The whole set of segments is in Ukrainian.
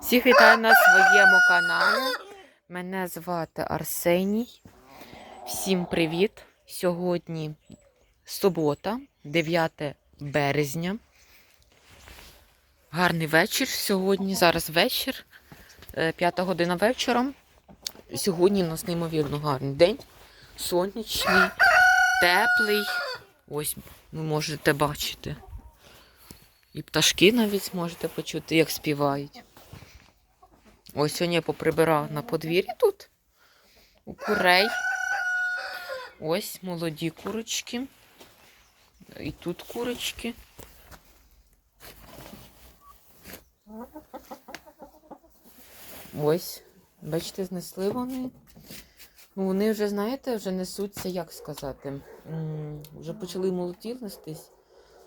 Всіх вітаю на своєму каналі. Мене звати Арсеній. Всім привіт! Сьогодні субота, 9 березня. Гарний вечір. Сьогодні зараз вечір, 5 година вечора. Сьогодні у нас неймовірно гарний день. Сонячний, теплий. Ось ви можете бачити. І пташки навіть можете почути, як співають. Ось сьогодні я поприбирала на подвір'ї тут. У курей. Ось молоді курочки. І тут курочки. Ось, бачите, знесли вони. Ну, вони вже, знаєте, вже несуться, як сказати, вже почали молоді нестись,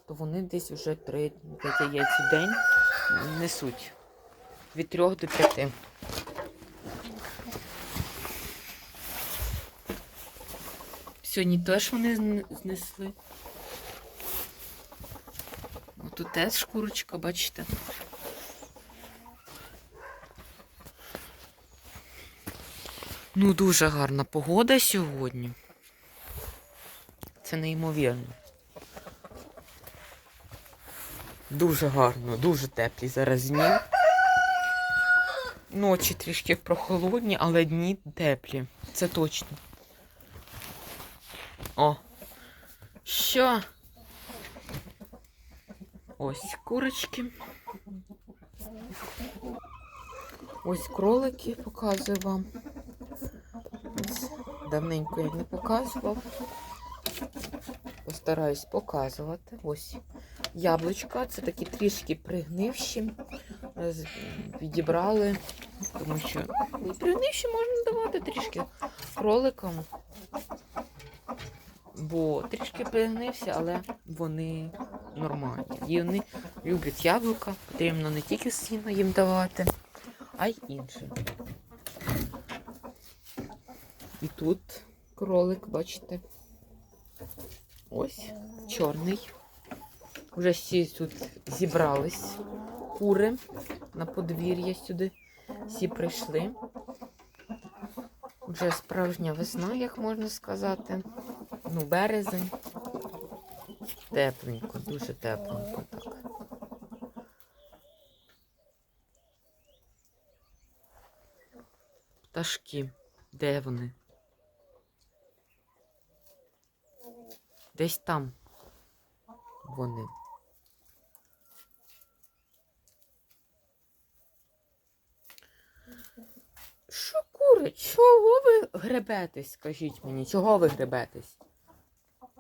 то вони десь вже 3 яєць в день несуть. Від 3 до 5. Сьогодні теж вони знесли. Тут теж шкурочка, бачите. Ну, дуже гарна погода сьогодні. Це неймовірно. Дуже гарно, дуже теплі зараз дні. Ночі трішки прохолодні, але дні теплі. Це точно. О. Що? Ось курочки. Ось кролики показую вам. Ось давненько я не показував. Постараюсь показувати. Ось яблучка. Це такі трішки пригнивші. Відібрали, тому що пригнивші можна давати трішки кроликам. Бо трішки пригнився, але вони нормальні. І вони люблять яблука. Потрібно не тільки сіно їм давати, а й інше. І тут кролик, бачите. Ось чорний. Вже всі тут зібрались кури на подвір'я сюди. Всі прийшли. Вже справжня весна, як можна сказати. Ну, березень. Тепленько, дуже тепленько так. Пташки. Де вони? Десь там вони. Що кури? Чого ви гребетесь? Скажіть мені, чого ви гребетесь?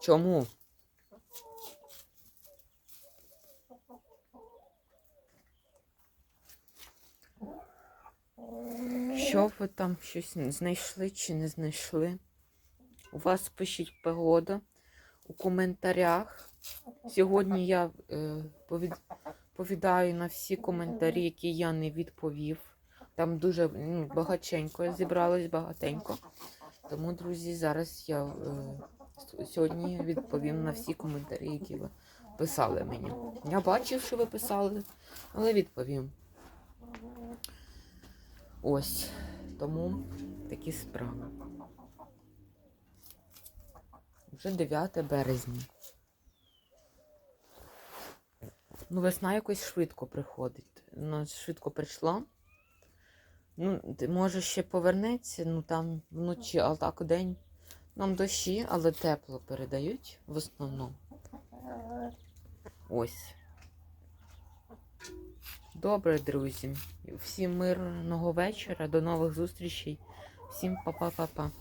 Чому? Що ви там щось знайшли чи не знайшли? У вас пишіть погода у коментарях. Сьогодні я е, повідаю на всі коментарі, які я не відповів. Там дуже ну, багаченько зібралось багатенько. Тому, друзі, зараз я е, сьогодні відповім на всі коментарі, які ви писали мені. Я бачив, що ви писали, але відповім. Ось. Тому такі справи. Вже 9 березня. Ну, весна якось швидко приходить. Ну, швидко прийшла. Ну, може ще повернеться, ну там вночі, а так день. Нам дощі, але тепло передають в основному. Ось. Добре, друзі. Всім мирного вечора, до нових зустрічей. Всім па-па-па-па.